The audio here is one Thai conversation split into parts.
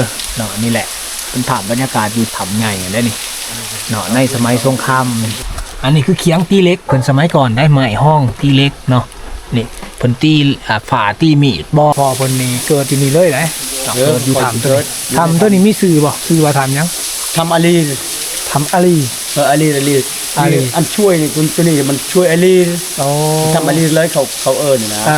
ด้อเนาะนี่แหละเป็นถามบรรยากาศอยู่ถ้ำใหญ่ได้นี่เนาะในสมัยสงครามอันนี้คือเคียงตีเล็กเพิ่นสมัยก่อนได้ไม้ห้องตีเล็กเนาะนี่เพิ่นตีอ่าฝาตีมีดบ่พอเพิ่นนี่เกิดที่นี่เลยนะเนาะเกิดอยู่ถ้ำตัวนี้ถ้ำตัวนี้มีชื่อบ่ชื่อว่าถ้ำหยังทำอาลีถ้ำอาลีเอออาลีอาลีอาลีอันช่วยนี่คุณตัวนี้มันช่วยอาลีโอ้ทำอาลีเลยเขาเขาเอิญนะ อะ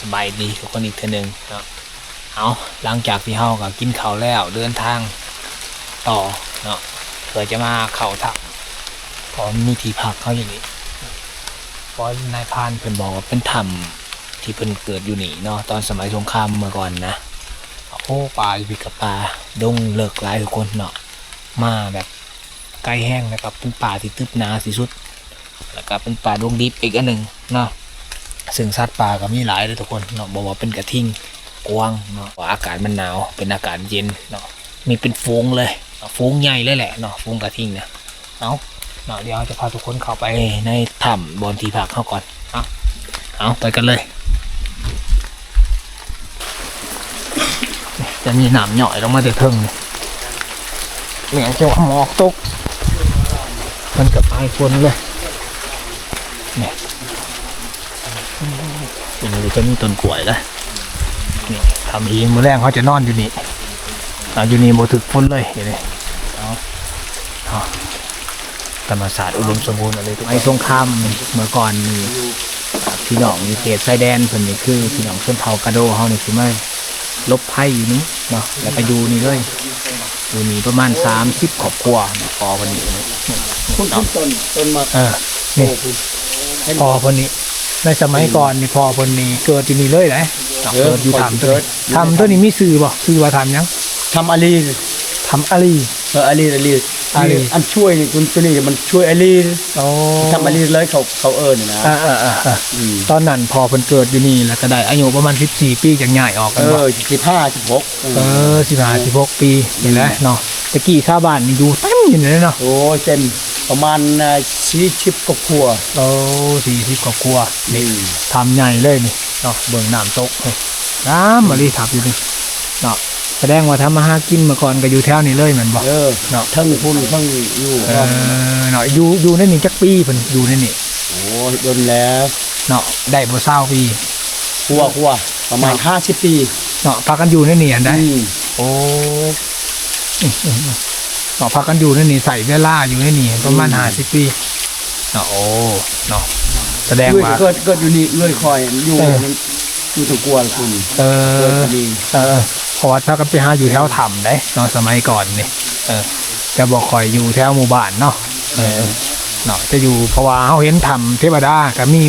ส บายดีทุกคนอีกเทอหนึงเนาะเอาหลังจากที่เฮาก็กินข้าวแล้วเดินทางต่อเนาะเพื่อจะมาเข้าทักพอมีที่พักเขาอย่างนี้เพราะนายพรานเพิ่นบอกว่าเป็นถ้ำที่เพิ่นเกิดอยู่นี่เนาะตอนสมัยสงครามเมื่อก่อนนะโอ้ป่าอยู่พี่กับป่าดงเลิกหลายทุกคนเนาะมาแบบไกลแห้งนะครับเป็นป่าที่ตึบหนาที่สุด แล้วก็เป็นป่าดงดิบอีกอันหนึ่งเนาะ ซึ่งสัตว์ป่าก็มีหลายเลยทุกคนเนาะบอกว่าเป็นกระทิงกวางเนาะอากาศมันหนาวเป็นอากาศเย็นเนาะมีเป็นฟูงเลยฟูงใหญ่เลยแหละเนาะฟูงกระทิงเนี่ยเอาเนาะเดี๋ยวจะพาทุกคนเข้าไปในถ้ำบอนทีพักเข้าก่อนเอาเอาไปกันเลยจะมีหนามหน่อยลงมาเดือดเทิงนี่เหมือนเกี่ยวหมอกตกมันกับไอฝนเลยเนี่ย อย่างนี้จะมีต้นกล้วยเลยนี่ทำเองมือแรกเขาจะนอนอยู่นี่เอาอยู่นี่โมถึกฝนเลยเห็นไหมเอาเอาธรรมศาสตร์อุดมสมบูรณ์อะไรทุกไอ้สงครามเมื่อก่อนนี่พี่น้องมีเขตชายแดนเพิ่นนี่คือพี่น้องชนเผ่ากระโดเฮานี่คือไม่ลบไพ่อยู่นี้เนาะแล้วก็อยู่นี่เลยอยู่นี่ประมาณ30ครอบครัวเนาะพอวันนี้คุณคุณต้นต้นมาเออนี่พอคนนี้ ในสมัยก่อนนี่พอคนนี้เกิดที่นี่เลยนะเกิดอยู่ทำตัวนี้ทำตัวนี้มีสื่อบ่สื่อว่าทำหยังทำอาลีทำอาลีเอออาลีอาลีอาลีอันช่วยนี่คุณตัวนี้มันช่วยอาลีโอ้ทำอาลีเลยเขาเขาเอิญนะอ่าอ่าอ่าอ่าอืมตอนนั้นพอเพิ่นเกิดอยู่นี่แล้วก็ได้อายุประมาณ14ปีจังใหญ่ออกกัเอนบ่อสิบห้าสิบหกเออ15 16ปีนี่แหละเนาะตะกี้ชาวบ้านนี่อยู่เต็มอยู่เลยเนาะโอ้ยเต็ม ประมาณสี่ชิบกว่าครัวโอ้40กว่ากว่านี่ทำใหญ่เลยนี่เนาะเบิ่งน้ำตกเฮ้ยน้ำมาลีทับอยู่นี่เนาะแสดงว่าทำมาหากินเมื่อก่อนก็อยู่แถวนี้เลยแมันบ่เออเนาะทั้งพุ่นทั้งอยู่เออเนาะอยู่อยู่ในนี่จักปีเพิ่นอยู่ในนี่โอ้ยโดนแล้วเนาะได้บ่เศร้าปีครัวครัวประมาณห้าสิบปีเนาะพากันอยู่ในนี่อันใดอืมโอ้อืมอืมอืม เนาะพากันอยู่ในนี่ใส่เวลาอยู่ในนี่ประมาณ50ปีเนาะโอ้เนาะแสดงเอื้อยว่า เกิดเกิดอยู่นี่เอื้อยคอยอยู่เอออยู่ตะกวนคุณเอเกิดออยู่นี่เออเพราะว่าถ้ากันไปหาอยู่แถวถ้ำได้เนาะสมัยก่อนนี่เออจะบอกคอยอยู่แถวหมู่บ้านเนาะเออเนาะจะอยู่เพราะว่าเฮาเห็นถ้ำเทวดาก็มี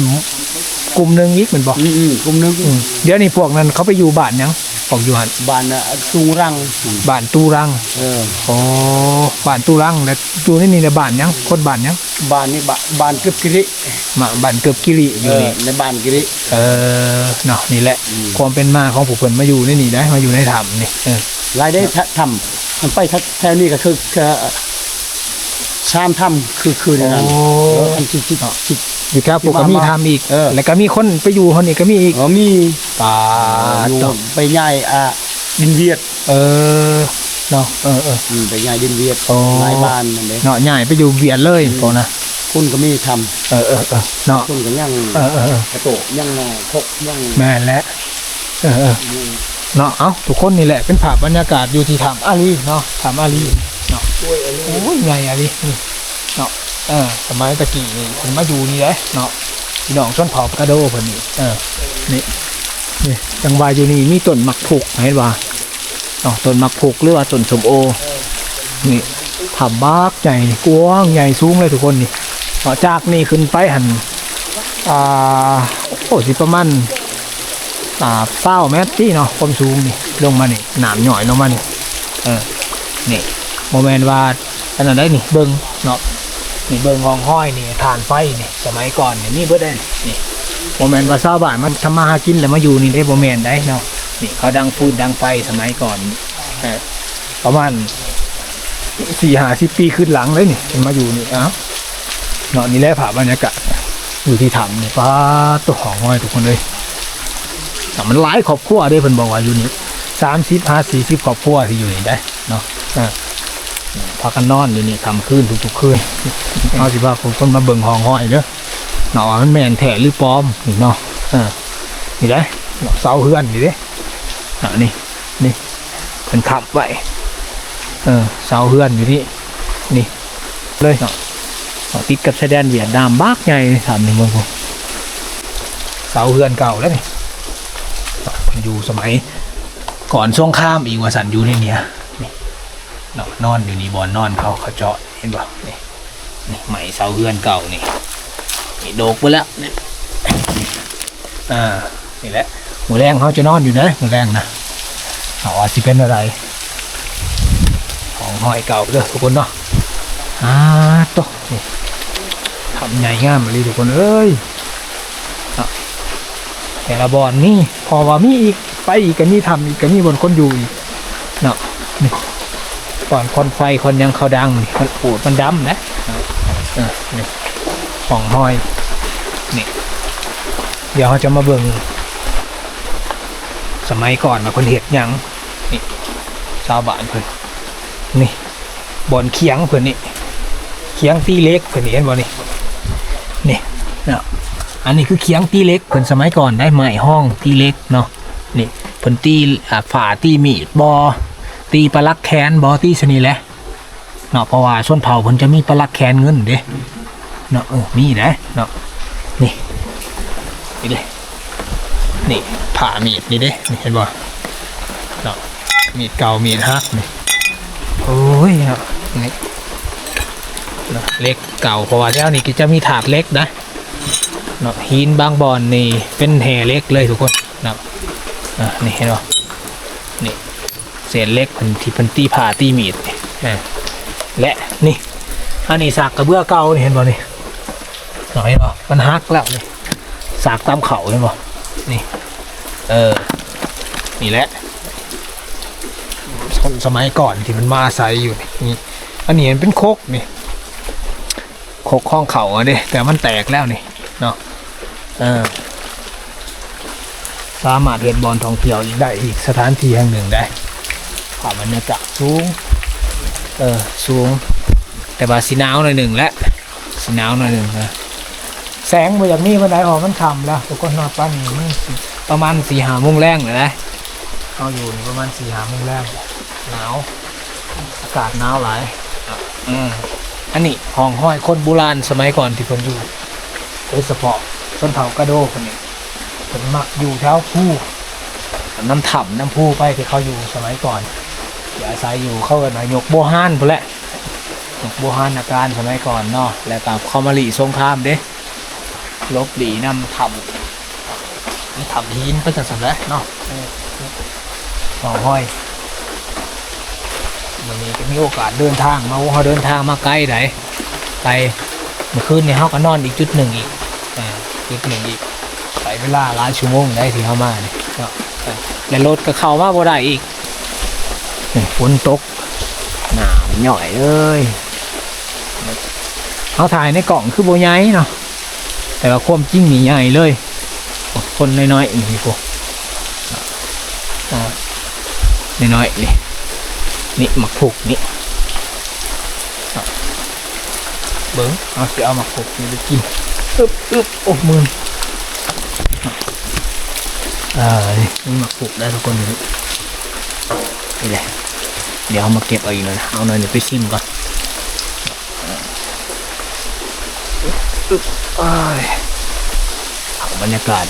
กลุ่มหนึงอีกเหมือนบอกอืมอืมกลุ่มหนึงอืมเดี๋ยวนี้พวกนั้นเขาไปอยู่บ้านยัง พวกอยู่หันบ้านน่ะสูงรังอืมบ้านตูรังเออโอ้บ้านตูรังแล้วอยู่นี่นี่ในบ้านยังคนบ้านยังบ้านนี่บ้านบ้านเกือบกิริมาบ้านเกือบกิริอเอยู่อนี่ในบ้านกิริเออเนาะนี่แหละอืมความเป็นมาของผู้เพิ่นมาอยู่ในนี่ได้มาอยู่ในถ้ำนี่เออรายได้ทะทำมันไปทักแถวนี้ก็คือคือ ชามทำคือคือในนั้นเอออันที่ที่ที่ อยู่แค่พวกก็มีทำอีก เออ แล้วก็มีคนไปอยู่คนนี้ก็มีอีกเออมีปาอยู่ต่อไปย่ายอะดินเวียดเออเนาะเออเออ อืมไปย่ายดินเวียดโอ้หลายบ้านนั่นเด้เนาะใหญ่ไปอยู่เวียดเลยพวกนะคุณก็มีทำเออเออเออเนาะคุณก็ยังเออเออเออกระโตกยังทกยังแม่นและเออเออ เนาะ เอ้าทุกคนนี่แหละเป็นภาพบรรยากาศอยู่ที่ถ้ำอาลีเนาะถ้ำอาลีเนาะโอ้ยใหญ่อาลีนี่เนาะ เออสมัยตะกี้นี่ผมมาอยู่นี่เลยเนาะพี่น้องชนเผ่ากระโดเพิ่นนี่เออ นี่ นี่จังหวะอยู่นี่มีต้นมักผุกเห็นว่าเนาะต้นมักผุกหรือว่าต้นสมโอ นี่ถ้ำบักใหญ่กว้างใหญ่สูงเลยทุกคนนี่เนาะจากนี่ขึ้นไปหันอ่าโอ้สิประมาณ อ่าเป้าแมตที่เนาะความสูงนี่ลงมานี่หนามหน่อยลงมานี่เออนี่โมเมนต์ว่าอันนั้นได้นี่เบิ้งเนาะนี่เบิ้งห้องห้อยนี่ฐานไฟนี่สมัยก่อนนี่นี่เบิดได้นี่โมเมนต์ว่าชาวบ้านมันทำมาหากินแล้วมาอยู่นี่ได้โมเมนต์ได้เนาะนี่เขาดังฟืนดังไฟสมัยก่อนเออประมาณสี่ห้าสิบปีขึ้นหลังเลยนี่มาอยู่นี่อ้าเนาะนี่แหละภาบรรยากาศอยู่ที่ถ้ำนี่ป้าตัวหองห้อยทุกคนเลย แต่มันหลายครอบครัวด้เพิ่นบอกว่าอยู่นี่สามสิบห้าสี่สิบครอบครัวที่อยู่นี่ได้เนาะอ่าพากันนอนอยู่นี่ทำคืนทุกๆคืนเอาสิว่าคนคนมาเบิ่งห้องห้อยเด้อเนาะมันแม่นแท้หรือปลอมนี่เนาะอ่านี่ได้เสาเฮือนนี่เด้เนาะนี่นี่เพิ่นขับไว้เออเสาเฮือนอยู่นี่นี่เลยเนาะติดกับชายแดนเวียดนามบากใหญ่ถามนี่เมืองผมเสาเฮือนเก่าแล้วนี่ อยู่สมัยก่อนสงครามอีกว่าสันอยู่ในเนี้ยนี่นาะนอนอยู่นี่บอนนอนเขาเขาเจาะเห็นป่ะนี่นี่ไหมเสาเฮือนเก่านี่นี่โดกไปแล้วนี่อ่านี่แหละหัวแรงเขาจะนอนอยู่นะหัวแรงนะเอาว่าสิเป็นอะไร ของห้อยเก่าเลยทุกคนเนาะอ่าโตะนี่ทำใหญ่งามเลยทุกคนเอ้ย แต่ละบอนนี่พอว่ามีอีกไปอีกก็มีทำอีกก็มีบนคนอยู่อีกเนาะนี่ก่อนคนไฟคนยังเขาดังนี่มันปูดมันดำนะนี่ของห้อยนี่เดี๋ยวเราจะมาเบิ่งสมัยก่อนมาคนเห็ดยังนี่ชาวบ้านเพิ่นนี่บอนเคียงเพิ่นนี่เคียงตีเล็กเพิ่นนี่เห็นบ่นี่นี่ อันนี้คือเคียงตีเล็กเพิ่นสมัยก่อนได้ไม้ห้องตีเล็กเนาะนี่เพิ่นตีอ่าฝาตีมีดบอตีปลาลักแคนบอตีชนิดแหละเนาะเพราะว่าส่วนเผาเพิ่นจะมีปลาลักแคนเงินเด้เนาะเออมีนะเนาะนี่นี่เด้นี่ผ่ามีดนี่เด้นี่เห็นบ่เนาะมีดเก่ามีดฮักนี่โอ้ยเนาะนี่เนาะเล็กเก่าเพราะว่าเจ้านี่ก็จะมีถาดเล็กนะ เนาะหินบางบอนนี่เป็นแห่เล็กเลยทุกคนนะครับอะนี่เห็นป่ะนี่เศษเล็กเป็นที่เป็นตีผ่าตีมีดนี่อะและนี่อันนี้สากกระเบื้อเก่านี่เห็นป่ะนี่หน่อยเนาะมันฮักแล้วนี่สากตามเขาเห็นป่ะนี่เออนี่แหละคนสมัยก่อนที่มันมาอาศัยอยู่นี่นี่อันนี้มันเป็นโคกนี่โคกข้องเขาอะเด้แต่มันแตกแล้วนี่เนาะเออ สามารถเดินบอลท่องเที่ยวอีกได้อีกสถานที่แห่งหนึ่งได้ผ่านบรรยากาศสูง เออสูง แต่ว่าสีหนาวหน่อยหนึ่งและสีหนาวหน่อยหนึ่งนะแสงมาจากนี้มันไหนออกมันคำแล้วทุกคนนอนป้านนี่มันสิประมาณสี่หาโมงแรงเลยนะเอาอยู่นี่ประมาณสี่หาโมงแรงหนาวอากาศหนาวหลายอืมอันนี้ห้องห้อยคนโบราณสมัยก่อนที่คนอยู่โดยเฉพาะ ต้นเผากระโดคนนี้ผมมักอยู่แถวผู้น้ำถ่ำน้ำผู้ไปที่เขาอยู่สมัยก่อนที่อาศัยอยู่เข้ากันยกโบฮานพุ่นแหละยกโบฮานอาการสมัยก่อนเนาะแล้วกับเข้ามาหลีสงครามเด้ลบหลีน้ำถ่ำน้ำถ่ำหินไปสันๆแล้วเนาะเออหอห้อยวันนี้ก็มีโอกาสเดินทางมาว่าเขาเดินทางมาไกลไหนไกลเมื่อคืนเนี่ยเขาก็นอนอีกจุดหนึ่งอีก จุดหนึ่งอีกใช้เวลาหลายชั่วโมงได้ที่เขามาเนี่ยก็อ่าและรถก็เข้ามาบ่ได้อีกนี่ฝนตกหนามหน่อยเอ้ยเอาถ่ายในกล่องคือโบใหญ่เนาะแต่ว่าความจริงนี่ใหญ่เลย คนน้อยๆนี่พวกอ่าน้อยๆนี่นี่หมักผูกนี่เบิ้งเอาสิเอามาขบนี่ไปกิน อึบอึบโอ้มืออ่านี่มาปลูกได้ทุกคนอยู่นี่แหละเดี๋ยวเอามาเก็บเอาอีกหน่อยนะเอาหน่อยเดี๋ยวไปซิมก่อนอึบอ้ายเอาบรรยากาศ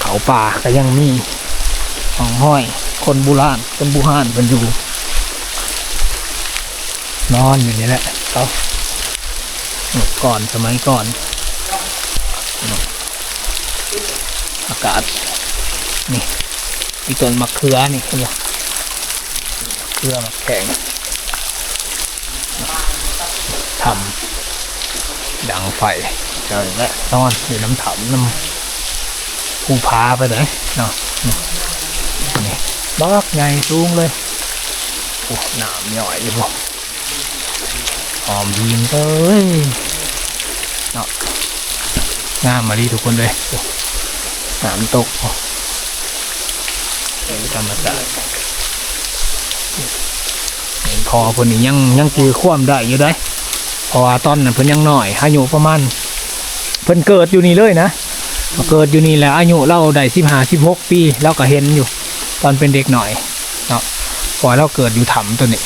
เขาป่าก็ยังมีของห้อย คนโบุราณคนบูฮานเป็นอยู่ นอนอยู่นี่แหละเขาก่อนสมัยก่อน อากาศ นี่มีต้นมะเขือนี่เห็นไหมเขือมะแข็งทำดังไฟเจอแล้วนอนอยู่น้ำถำน้ำภูพาไปเลยเนาะนี่นี่บักใหญ่สูงเลยโอ้หนามย่อยเลยพวกหอมยีนเอ้ยเนาะงามมาดีทุกคนเลย โอ้น้ำตกโอ้ธรรมศาสตร์เห็นพอเพิ่นนี่ยังยังจือความได้อยู่ได้พราะว่าตอนนั้นเพิ่นยังน้อยอายุประมาณเพิ่นเกิดอยู่นี่เลยนะเกิดอยู่นี่แล้วอายุเราได้สิบห้าสิบหกปีเราก็เห็นอยู่ ตอนเป็นเด็กหน่อยเนาะพอเราเกิดอยู่ถ้ำตัวนี้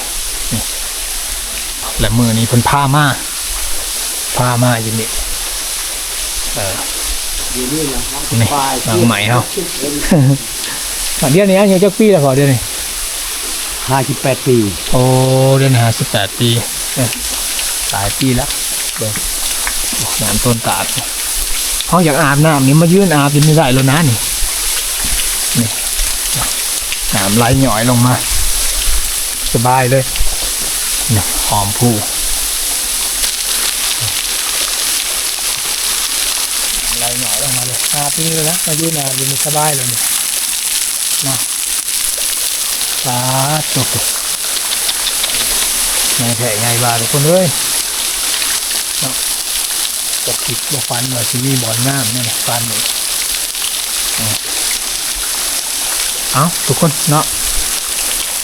และมือนี้เพิ่นพามาพามาอยู่นี่เออ นี่นะครับนี่ฝ่ายหลังใหม่เฮาอันเดียวนี้อายุจักปีแล้วพอเดี๋ยวนี้ห้าสิบแปดปี โอ้เดือนห้าสิบแปดปีเอ้ยหลายปีแล้วเดี๋ยวน้ำต้นตาดเขาอยากอาบน้ำนี่มายืนอาบอยินไม่ได้แล้วนะนี่นี่น้ำไหลหย่อยลงมา สบายเลยนี่หอมผู้ หลหย่อยลงมาเลยอาบนี่เลยนะมายืนอาบอยินสบายเลยเนี่นะสาธุไงแผลไงบาทุกคนเลยเนาะตกผิดบ่ฟันว่าซีมีบอลน้ำเนี่ยฟันนี่เอาเอาทุกคนเนาะ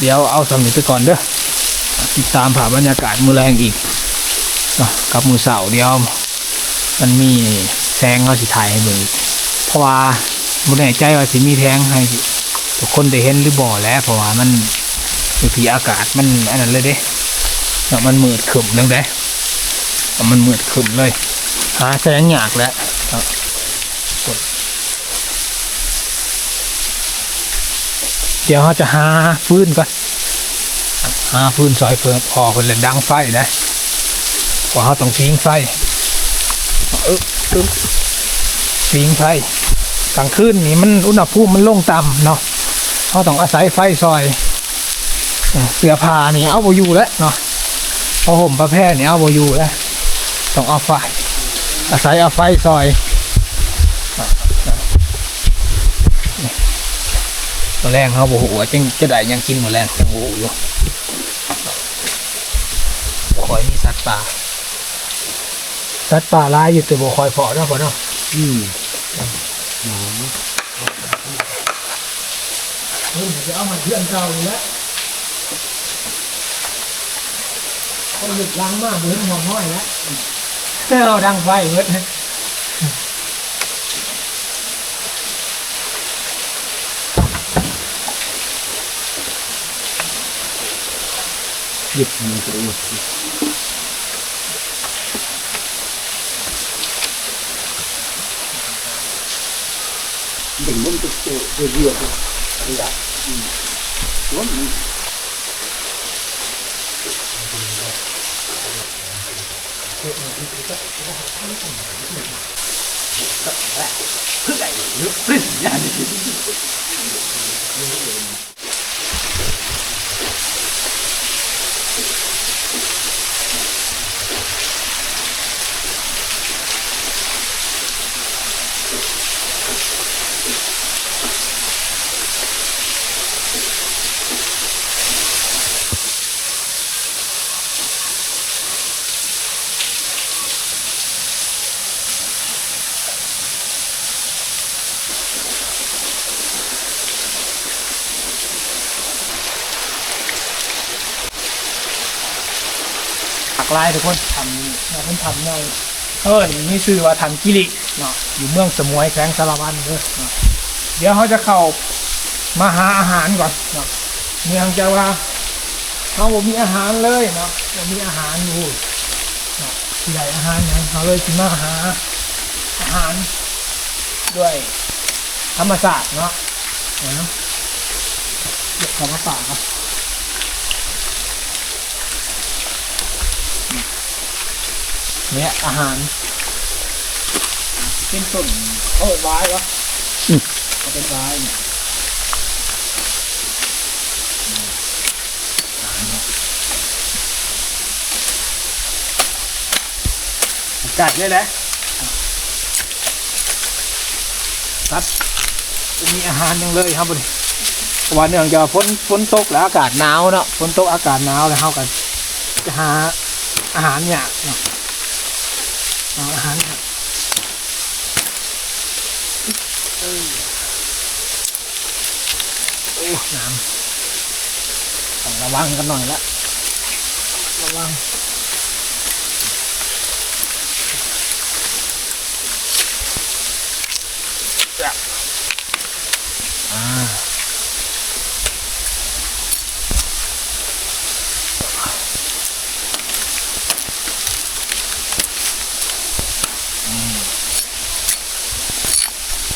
เดี๋ยวเอาสำนึกไปก่อนเด้อติดตามผ่าบรรยากาศมือแรงอีกกับมือเสาร์เดียว มันมี แสงเขาสิถ่ายให้เบิ่งอีกเพราะว่าบ่แน่ใจว่าสิมีแทงให้ทุกคนได้เห็นหรือบ่แหล้ว เพราะว่ามันบางทีอากาศมันอันนั้นเลยเด้เนาะมันมืดขึมเลยเด้เอามันมืดขึมเลยหาแสงยากแล้วครับกดเดี๋ยวเขาจะหาฟืนก่อนหาฟืนซอยเพิ่มพอคนเลยดังไฟนะเพอเขาต้องทิ้งไฟเออ ตึ๊บทิ้งไฟกลางคืนนี่มันอุณหภูมิมันลงต่ำเนาะเขาต้องอาศัยไฟซอย เสื้อผ้านี่เอาไปอยู่แล้วเนาะพอห่มประแพร่นี่เอาโบอยู่แล้วต้องเอาไฟ อาศัยเอาไฟซอยตอนแรกเขาโบหัวจังจะได้ยังกินหมดแรงจังโบอยู่คอยมีสัตว์ป่า สัตว์ป่าหลายอยู่แต่บ่คอยพอเนาะพอเนาะอืมเฮ้ยจะเอามาเพื่อนเก่าอยู่แล้วคนหยุดล้างมากเหมือนหัวห้อยแล้วเราดังไฟเบิดหยิบมันก็รู้ เด็กมันจะเจอเรื่อยๆระยะอืม หลายทุกคนทำเราคนทำในเออนี่มีชื่อว่าทำกิริเนาะอยู่เมืองสมวยแขวงสารวันเด้อเนาะเดี๋ยวเขาจะเข้ามาหาอาหารก่อนเนาะเมืองจะว่าเขาบ่มีอาหารเลยเนาะบ่มีอาหารอยู่เนาะที่ใดอาหารหยังเขาเลยสินมาหาอาหารด้วยธรรมศาสตร์เนาะนะเดี๋ยวเข้ามาป่าครับ เนี่ยอาหารเป็นต้นเขาเป็นไว้วะเขาเป็นไว้เนี่ยจัดเลยนะครับมีอาหารยังเลยครับบุญวันเนื่องจากฝนฝนตกแล้วอากาศหนาวเนาะฝนตกอากาศหนาวแล้วเขากันจะหาอาหารเนี่ยากเนาะ เอาอาหารครับอ้น้ำต้องระวังกันหน่อยละระวังอ่า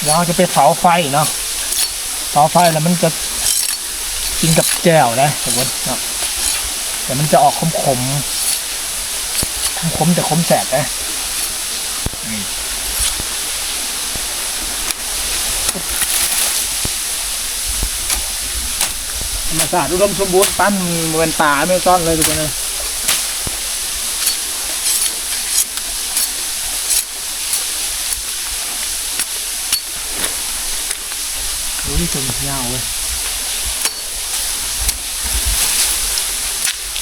เราจะไปเผาไฟเนาะเผาไฟแล้วมันจะกินกับแจ่วนะทุกคนเนาะแต่มันจะออกขมขมขมขมแต่ขมแสบนะธรรมศาสตร์อุดมสมบูรณ์ปั้นมีเวนป่าไม่ซ่อนเลยทุกคนเลย ดูที่สุดยาวเว้ย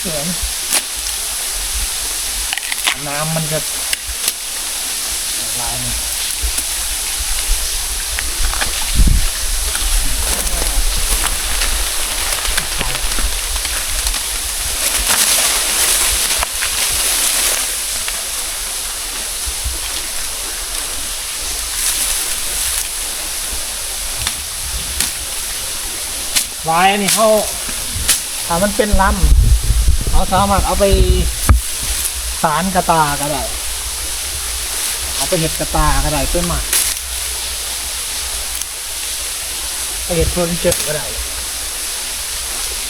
สวยน้ำมันจะลายนะ ลายนี่เขาถ้ามันเป็นลำเขาสามารถเอาไปสารกระตาก็ได้เอาไปเห็ดกระตาก็ได้เพื่อหมักไปเห็ดเฟอร์นิเจอร์ก็ได้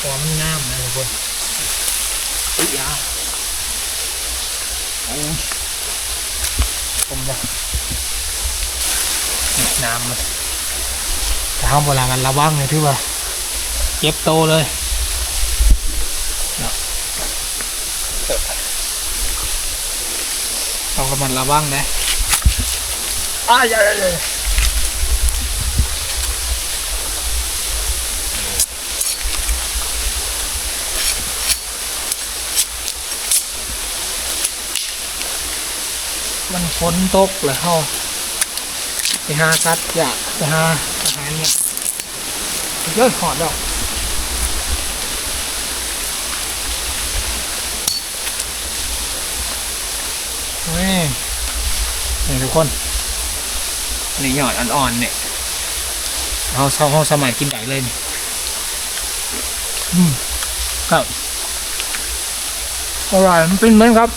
หัวมันงามนะทุกคนอุ้ยยาวโอ้ยผมจะนี่น้ำมันถ้าห้ามเวลากันระวังเลยที่ว่า เจ็บโตเลยเนาะต้องระมัดระวังนะอ้ายายายมันฝนตกเลยเข้าไปหาสัตว์อยากไปหาอาหารเนี่ยเยอะหอดดอก นี่ นี่ทุกคนนี่หยอดอ่อนๆเนี่ยเอาเาเอาสมัยกินได้เลยนี่อืมครับอร่อยมันเป็นเหมือนครับ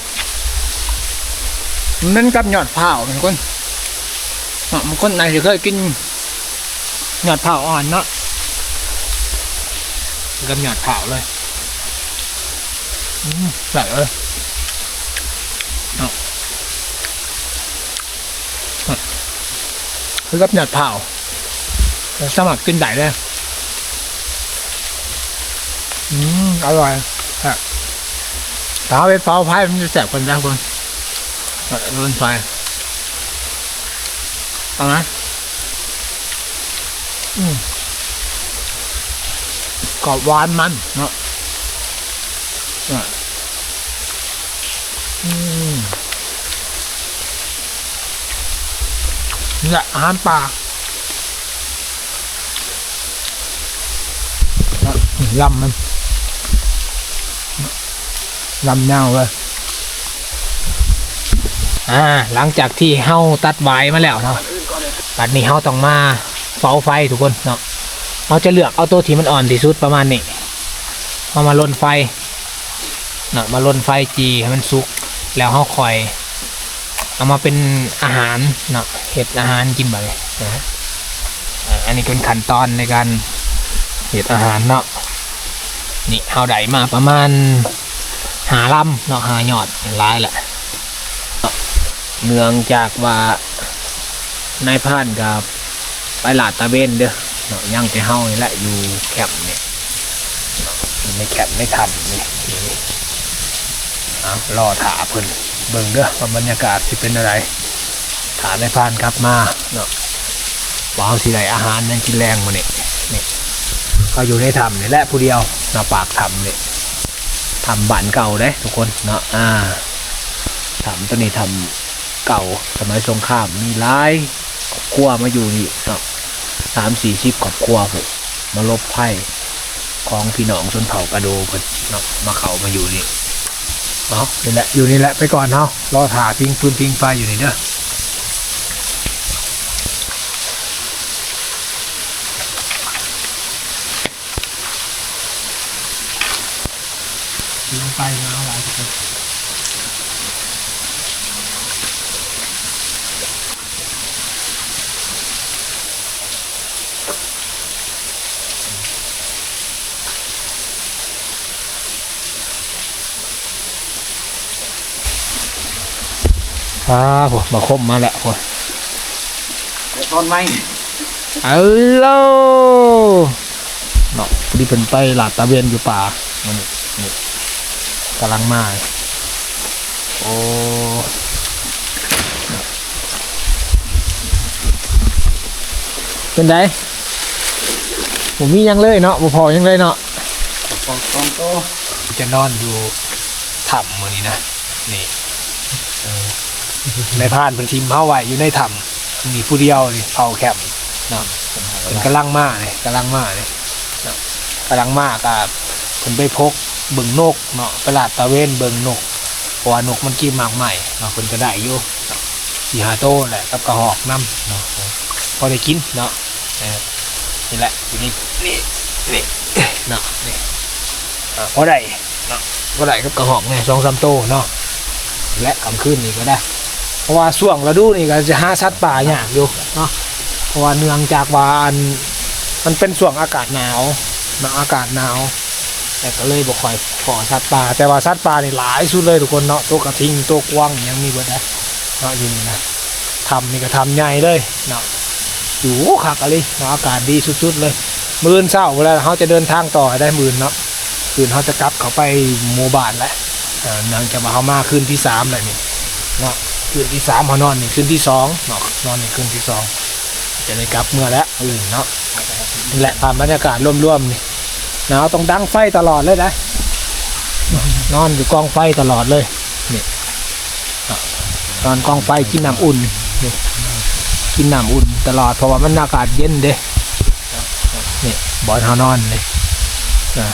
มันเหมือนกับหยอดเผาทุกคนเนาะบางคนไหนจะเคยกินหยอดเผาอ่อนเนาะกับหยอดเผาเลยอืมใส่เลย คือกับหยาดเผาสมัครกินได้เลยอืมอร่อยครับถ้าเอาไปเผาไฟมันจะแสบคนนะคนรุนไฟเอาไหมอืมกรอบหวานมันเนาะอะอืม นี่แหละอาหารป่าลำมันลำเน่าเลยอ่าหลังจากที่เฮาตัดไว้มาแล้วเนาะบัดนี้เฮาต้องมาเฝ้าไฟทุกคนเนาะเราจะเลือกเอาตัวที่มันอ่อนที่สุดประมาณนี้เอามาลนไฟเนาะมาลนไฟจีให้มันสุกแล้วเฮาคอย เอามาเป็นอาหารเนาะเห็ดอาหารกินไปนะอันนี้เป็นขั้นตอนในการเห็ดอาหารเนาะนี่เอาไดมาประมาณหาลำเนาะหาหยอดร้ายแหละเนื่องจากว่านายพานกับไปหลาดตะเวนเด้อเนาะย่างไปเฮานี่แหละอยู่แคมป์เนี่ยเนาะอยู่แคมป์ไม่ทำนี่นี่เอารอถาเพิ่น เบิ่งเด้อว่าบรรยากาศสิเป็นอะไรถามในพานกลับมาเนาะว้าวสิไรอาหารนั่นกินแรงมาเนี่ยนี่ก็อยู่ในถ้ำนี่แหละผู้เดียวเนาปากถ้ำนี่ยถ้ำบ้านเก่าเด้ทุกคนเนาะอ่าถ้ำตัวนี้ถ้ำเก่าสมัยสงครามมีหลายครอบครัวมาอยู่นี่เนาะสามสี่สิบครอบครัวผมมาลบไพ่ของพี่น้องชนเผ่ากระโดเพิ่นเนาะมาเขามาอยู่นี่ เอานี่แหละ อยู่นี่แหละไปก่อนเนาะรอถ่าพิงฟืนพิงไฟอยู่นี่เด้อพิงไฟเนาะหลาย อ่าโหมาคมมาแล้วโหเดี๋ยวตอนไหมเอาโลเนาะพอดีเป็นไปหลาดตะเวนอยู่ป่ามันนี่นี่กำลังมาโอ้เป็นไงผมมีหยังเลยเนาะบ่พอหยังเลยเนาะกองกองโตจะนอนอยู่ถ้ำมือนี้นะ นี่เออ ในพานเป็นทีมเฮาไว้อยู่ในถ้ำมีผู้เดียวนี่เผาแคมป์เนาะเป็นกำลังมาเลยกำลังมาเลยเนาะกำลังมากับคนไปพกเบิ่งนกเนาะไปลาดตะเวนเบิ่งนกเพราะว่านกมันกินหมากใหม่เนาะคนก็ได้อยู่เนาะสี่ห้าโตแหละกับกระหอกน้ำเนาะพอได้กินเนาะเออนี่แหละอยู่นี่นี่นี่เนาะนี่อ่าพอได้เนาะพอได้กับกระหองไงสองสามโตเนาะและกลางคืนนี่ก็ได้ เพราะว่าช่วงฤดูนี่ก็จะหาสัตว์ป่ายากอยู่เนาะเพราะว่าเนื่องจากว่าอันมันเป็นช่วงอากาศหนาวเนาะอากาศหนาว แต่ก็เลยบอกคอยขอสัตว์ป่า แต่ว่าสัตว์ป่านี่หลายสุดเลยทุกคนเนาะตัวกระทิงตัวกวางยังมีเบิดนะเนาะยู่นี่นะทำนี่ก็ทำใหญ่เลยเนาะอยู่คักอะไรเนาะอากาศดีสุดๆเลยมื่นเช้าเวลาเขาจะเดินทางต่อได้มื่นเนาะคืนเขาจะกลับเขาไปหมู่บ้านแล้วเอ่อนางจะมาเขามาคืนที่สามเลยนี่เนาะ คืนที่สามเขานอนนี่คืนที่สองเนาะนอนนี่คืนที่สองจะได้กลับเมื่อแล้วอื่นเนาะนี่แหละตามบรรยากาศร่วมๆนี่หนาวต้องดังไฟตลอดเลยนะนอนอยู่กองไฟตลอดเลยนี่นอนกองไฟกินน้ำอุ่นนี่กินน้ำอุ่นตลอดเพราะว่ามันอากาศเย็นเด้นี่บอนเขานอนเลยอ่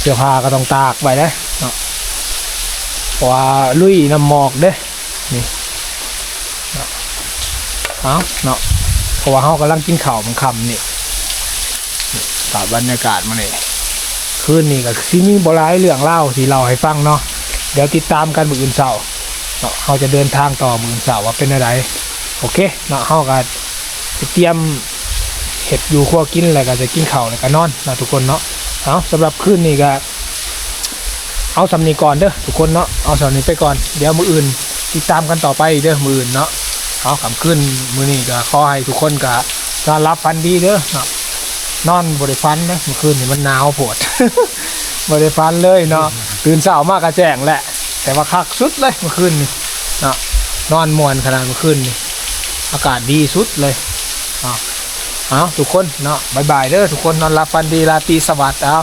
เสื้อผ้าก็ต้องตากไว้นะเพราะว่าลุยน้ำหมอกเด้นี่ เอาเนาะเพราะว่าเขากำลังกินข้าวมันคำนี่นี่ตากบรรยากาศมาเนี่ยคืนนี้ก็ที่มีบราณเรื่องเล่าที่เราให้ฟังเนาะเดี๋ยวติดตามกันมืออื่นเสาร์เนาะเขาจะเดินทางต่อมืออื่นเสาร์ว่าเป็นอะไรโอเคเนาะเขาก็จะเตรียมเห็ดอยู่ครัวกินอะไรก็จะกินข้าวแล้วก็นอนนะทุกคนเนาะเอาสำหรับคืนนี้ก็เอาสำนีก่อนเด้อทุกคนเนาะเอาสำนีไปก่อน เดี๋ยวมืออื่น ติดตามกันต่อไปเด้อมืออื่นเนาะ เอาขำขึ้นมือนี้ก็ขอให้ทุกคนก็นอนรับฟันดีเด้อเนาะนอนบริฟันนะเมื่อคืนนี่มันหนาวโผดบริฟันเลยเนาะตื่นเช้ามากกระแจ้งแหละ แต่ว่าคักสุดเลยเมื่อคืนนี่เนาะนอนมวนขนาดเมื่อคืนนี่อากาศดีสุดเลยเนาเอาทุกคนเนาะบายบายเด้อทุกคนนอนรับฟันดีราตรีสวัสดิ์เอา